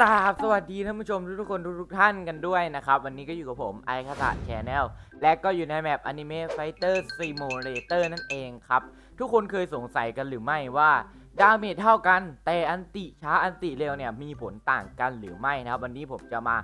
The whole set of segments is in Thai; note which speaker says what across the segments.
Speaker 1: ราบสวัสดีท่านผู้ชมทุกๆคนทุกๆท่านกันด้วยนะครับ วันนี้ก็อยู่กับผมไอคาตะแชนแนลและก็อยู่ในแมป Anime Fighter Simulator นั่นเองครับ ทุกคนเคยสงสัยกันหรือไม่ว่า ดาเมจเท่ากัน แต่อันติช้าอันติเร็วเนี่ยมีผลต่างกันหรือไม่นะครับ วันนี้ผมจะมา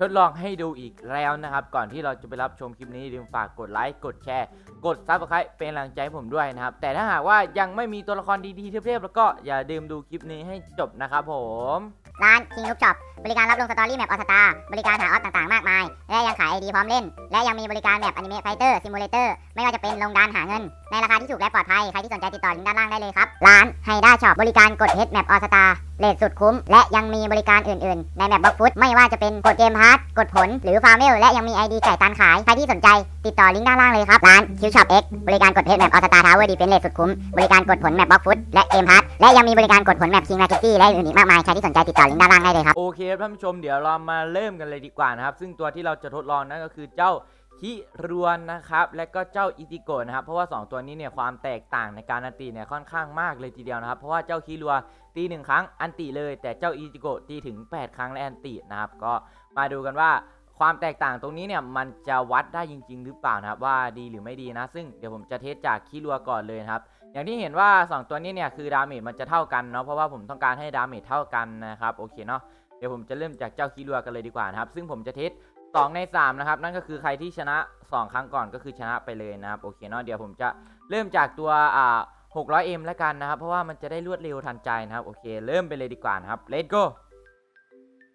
Speaker 1: ทดลองให้ดูอีกแล้วนะครับ ก่อนที่เราจะไปรับชมคลิปนี้อย่าลืมฝากกดไลค์กดแชร์ กดซับสไครต์เป็นกำลังใจให้ผมด้วยนะครับ แต่ถ้าหากว่ายังไม่มีตัวละครดีๆเทพๆแล้วก็อย่าลืมดูคลิปนี้ให้จบนะครับผม
Speaker 2: ร้าน King Look Shop บริการรับลงสตอรี่แมปออสตาบริการหาออสต่างๆ มากมาย และยังขายไอดีพร้อมเล่น และยังมีบริการแมปอนิเมะไฟเตอร์ซิมูเลเตอร์ไม่ว่าจะเป็นลงดานหาเงิน ในราคาที่ถูกและปลอดภัย ใครที่สนใจติดต่อลิงก์ด้านล่างได้เลยครับ ร้านไฮด้าช็อปบริการกดเฮดแมปออสตา เลทสุดคุ้ม และยังมีบริการอื่นๆ ในแมปบล็อกฟุตไม่ว่าจะเป็นกดเกมพาร์ทกดผล หรือฟาร์มเวลและยังมีไอดีไก่ตันขาย ใครที่สนใจ ติดต่อลิงก์ด้านล่างเลยครับร้าน Q Shop X บริการกดเฮดแมปออสตาทาวเวอร์ดีเฟนเลทสุดคุ้ม บริการกดผลแมปบล็อกฟุตและเกมพาร์ทและยังมีบริการกดผลแมปคิงมาร์เก็ตตี้และอื่นๆอีกมากมายใครที่สนใจติดต่อลิงก์ด้านล่างได้เลยครับ
Speaker 1: โอเคท่านผู้ชมเดี๋ยวเรามาเริ่มกันเลยดีกว่านะครับซึ่งตัวที่เราจะทดลองนั่นก็คือเจ้า คิรวนนะครับ และก็เจ้าอิติโกะนะครับ เพราะว่า 2 ตัวนี้เนี่ยความแตกต่างในการอันติเนี่ยค่อนข้างมากเลยทีเดียวนะครับ เพราะว่าเจ้าคิรัวตีหนึ่งครั้งอันติเลย แต่เจ้าอิติโกะตีถึง 8 ครั้งและอันตินะครับ ก็มาดูกันว่าความแตกต่างตรงนี้เนี่ยมันจะวัดได้จริง ๆ หรือเปล่านะครับว่าดีหรือไม่ดีนะ ซึ่งเดี๋ยวผมจะเทสจากคิรัวก่อนเลยนะครับ อย่างที่เห็นว่า 2 ตัวนี้เนี่ยคือดาเมจมันจะเท่ากันเนาะเพราะว่าผมต้องการให้ดาเมจเท่ากันนะครับโอเคเนาะเดี๋ยวผมจะเริ่มจากเจ้าคิรัวกันเลยดีกว่านะครับ ซึ่งผมจะเทส 2 ใน 3 นะครับ นั่นก็คือใครที่ชนะ 2 ครั้งก่อนก็คือชนะไปเลยนะครับ โอเคเนาะเดี๋ยวผมจะเริ่มจากตัวอ่า 600M แล้วกันนะครับ เพราะว่ามันจะได้รวดเร็วทันใจนะครับ โอเค เริ่มไปเลยดีกว่านะครับ let's go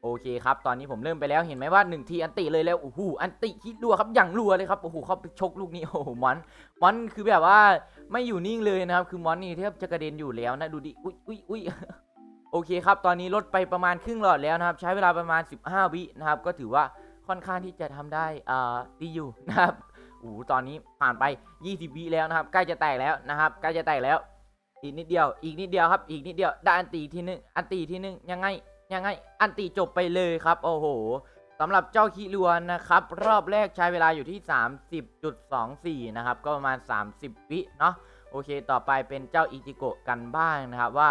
Speaker 1: โอเคครับ ตอนนี้ผมเริ่มไปแล้วเห็นไหมว่า1ทีอันติเลยแล้วโอ้โหอันติคิดรัวครับอย่างรัวเลยครับโอ้โหเขาไปชกลูกนี้โอ้โหมอนมอนคือแบบว่าไม่อยู่นิ่งเลยนะครับ คือมอนนี่แทบจะกระเด็นอยู่แล้วนะดูดิอุ้ยอุ้ยอุ้ยโอเคครับ ตอนนี้ลดไปประมาณครึ่งหลอดแล้วนะครับ ใช้เวลาประมาณ 15 วินะครับ ก็ถือว่า ค่อนข้างที่จะทำได้อ่าดีอยู่นะครับโอ้โหตอนนี้ผ่านไป 20วิแล้วนะครับ ใกล้จะแตกแล้วนะครับ ใกล้จะแตกแล้ว อีกนิดเดียว อีกนิดเดียวครับ อีกนิดเดียว ได้อันตีทีหนึง อันตีทีหนึง ยังไง ยังไง อันตีจบไปเลยครับ โอ้โหสำหรับเจ้าคิรวนนะครับ รอบแรกใช้เวลาอยู่ที่ 30.24 นะครับ ก็ประมาณ 30 วิเนาะ โอเค ต่อไปเป็นเจ้าอิจิโกะกันบ้างนะครับว่า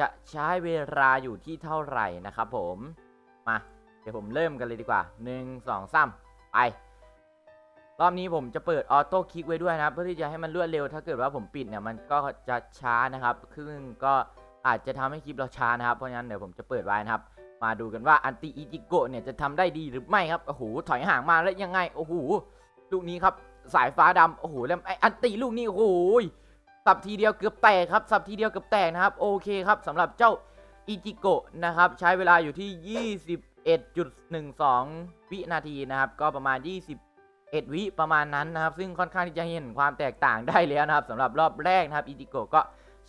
Speaker 1: จะใช้เวลาอยู่ที่เท่าไหร่นะครับผม มา ดี๋ยวผมเริ่มกันเลยดีกว่า 1 2 3 ไป รอบนี้ผมจะเปิดออโต้คลิกไว้ด้วยนะครับ เพื่อที่จะให้มันรวดเร็ว ถ้าเกิดว่าผมปิดเนี่ยมันก็จะช้านะครับซึ่งก็อาจจะทำให้คลิปเราช้านะครับ เพราะฉะนั้นเดี๋ยวผมจะเปิดไว้นะครับ มาดูกันว่าอันติอิจิโกะเนี่ยจะทำได้ดีหรือไม่ครับ โอ้โห ถอยห่างมาแล้วยังไง โอ้โห ลูกนี้ครับ สายฟ้าดำโอ้โห แล้วไออันติลูกนี้ โอ้โห สับทีเดียวเกือบแตกครับ สับทีเดียวเกือบแตกนะครับ โอเคครับสำหรับเจ้าอิจิโกะนะครับ ใช้เวลาอยู่ที่ 21.12 วินาทีนะครับ ก็ประมาณ 21 วิประมาณนั้นนะครับ ซึ่งค่อนข้างที่จะเห็นความแตกต่างได้แล้วนะครับสำหรับรอบแรกนะครับอิจิโกะก็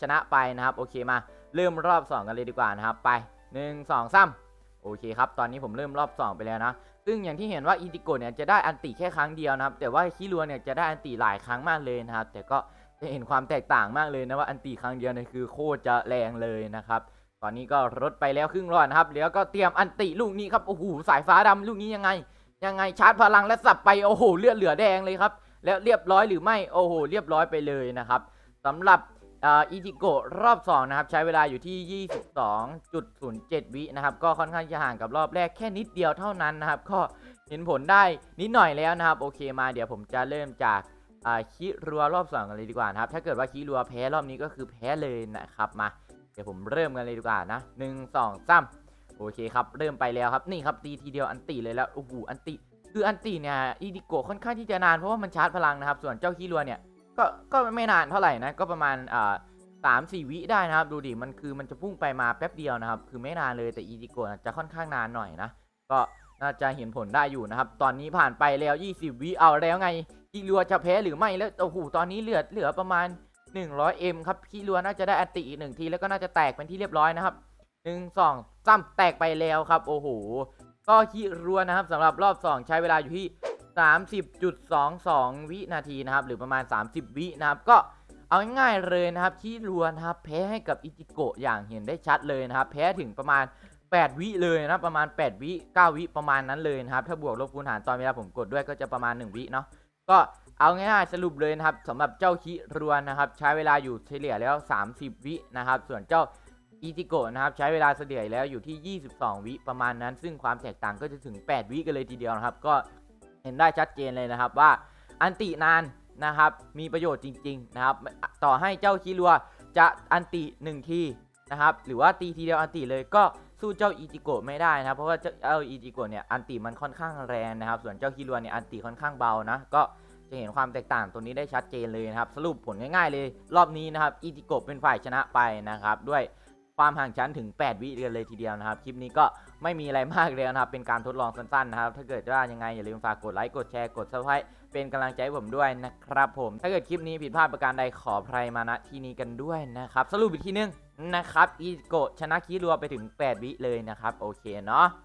Speaker 1: ชนะไปนะครับ โอเคมาเริ่มรอบ 2 กันเลยดีกว่านะครับไป 1 2 3 โอเคครับ ตอนนี้ผมเริ่มรอบ 2 ไปแล้วนะ ซึ่งอย่างที่เห็นว่าอิจิโกะเนี่ยจะได้อันติแค่ครั้งเดียวนะครับ แต่ว่าคิรัวเนี่ยจะได้อันติหลายครั้งมากเลยนะครับ แต่ก็จะเห็นความแตกต่างมากเลยนะว่าอันติครั้งเดียวเนี่ยคือโคตรจะแรงเลยนะครับ อนนี้ก็ลดไปแล้วครึ่งหลอดนะครับแล้วก็เตรียมอันติลูกนี้ครับโอ้โหสายฟ้าดำลูกนี้ยังไง ยังไงชาร์จพลังและสับไปโอ้โหเลือดเหลือแดงเลยครับ แล้วเรียบร้อยหรือไม่โอ้โหเรียบร้อยไปเลยนะครับสำหรับอิจิโกรอบ2นะครับใช้เวลาอยู่ที่ 22.07 วินะครับก็ค่อนข้างจะห่างกับรอบแรกแค่นิดเดียวเท่านั้นนะครับ ก็เห็นผลได้นิดหน่อยแล้วนะครับ โอเคมาเดี๋ยวผมจะเริ่มจากคิรัวรอบ2กันเลยดีกว่านะครับ ถ้าเกิดว่าคิรัวแพ้รอบนี้ก็คือแพ้เลยนะครับมา เดี๋ยวผมเริ่มกันเลยดีกว่านะหนึ่งสองสามโอเคครับเริ่มไปแล้วครับนี่ครับตีทีเดียวอันติเลยแล้วโอ้โหอันติคืออันติเนี่ยอีดิโกค่อนข้างที่จะนานเพราะว่ามันชาร์จพลังนะครับ ส่วนเจ้าคิรัวเนี่ยก็ก็ไม่นานเท่าไหร่นะก็ประมาณอ่าสามสี่วิได้นะครับ ดูดิมันคือมันจะพุ่งไปมาแป๊บเดียวนะครับ คือไม่นานเลยแต่อีดิโกจะค่อนข้างนานหน่อยนะก็น่าจะเห็นผลได้อยู่นะครับ ตอนนี้ผ่านไปแล้ว 20 วิเอาแล้วไงคิรัวจะแพ้หรือไม่แล้วโอ้โหตอนนี้เหลือเหลือประมาณ 100M ครับคิรัวน่าจะได้อัติอีกหนึ่งทีแล้วก็น่าจะแตกเป็นที่เรียบร้อยนะครับหนึ่งสองสามแตกไปแล้วครับ โอ้โห ก็คิรัวนะครับสำหรับรอบ 2 ใช้เวลาอยู่ที่ 30.22 วินาทีนะครับ หรือประมาณ 30 วินะครับ ก็เอาง่ายๆเลยนะครับคิรัวนะครับ แพ้ให้กับอิจิโกะอย่างเห็นได้ชัดเลยนะครับ แพ้ถึงประมาณ 8 วิเลยนะครับประมาณ 8 วิ 9 วิประมาณนั้นเลยนะครับ ถ้าบวกลบคูณหารตอนเวลาผมกดด้วยก็จะประมาณ 1 วิเนาะก็ เอาง่ายๆสรุปเลยนะครับสำหรับเจ้าคิรวนนะครับ ใช้เวลาอยู่เฉลี่ยแล้ว 30 วินะครับ ส่วนเจ้าอีติโกะนะครับ ใช้เวลาเฉลี่ยแล้วอยู่ที่ 22 วิประมาณนั้น ซึ่งความแตกต่างก็จะถึง 8 วิกันเลยทีเดียวนะครับ ก็เห็นได้ชัดเจนเลยนะครับว่าอันตินานนะครับ มีประโยชน์จริง ๆ นะครับ ต่อให้เจ้าคิรัวจะอันติ1ทีนะครับ หรือว่าตีทีเดียวอันติเลยก็สู้เจ้าอีจิโกะไม่ได้นะครับ เพราะว่าเจ้าอีจิโกะเนี่ยอันติมันค่อนข้างแรงนะครับ ส่วนเจ้าคิรัวเนี่ยอันติค่อนข้างเบานะก็ จะเห็นความแตกต่างตัวนี้ได้ชัดเจนเลยนะครับ สรุปผลง่ายๆเลย รอบนี้นะครับอีจิโกเป็นฝ่ายชนะไปนะครับ ด้วยความห่างชั้นถึง 8 วิกันเลยทีเดียวนะครับ คลิปนี้ก็ไม่มีอะไรมากเลยนะครับ เป็นการทดลองสั้นๆนะครับ ถ้าเกิดว่ายังไงอย่าลืมฝากกดไลค์ กดแชร์ กดซับสไครต์เป็นกำลังใจผมด้วยนะครับผม ถ้าเกิดคลิปนี้ผิดพลาดประการใดขออภัยมาณที่นี้กันด้วยนะครับ สรุปอีกทีนึงนะครับอีจิโกชนะคิรัวไปถึง 8 วิเลยนะครับ โอเคเนาะ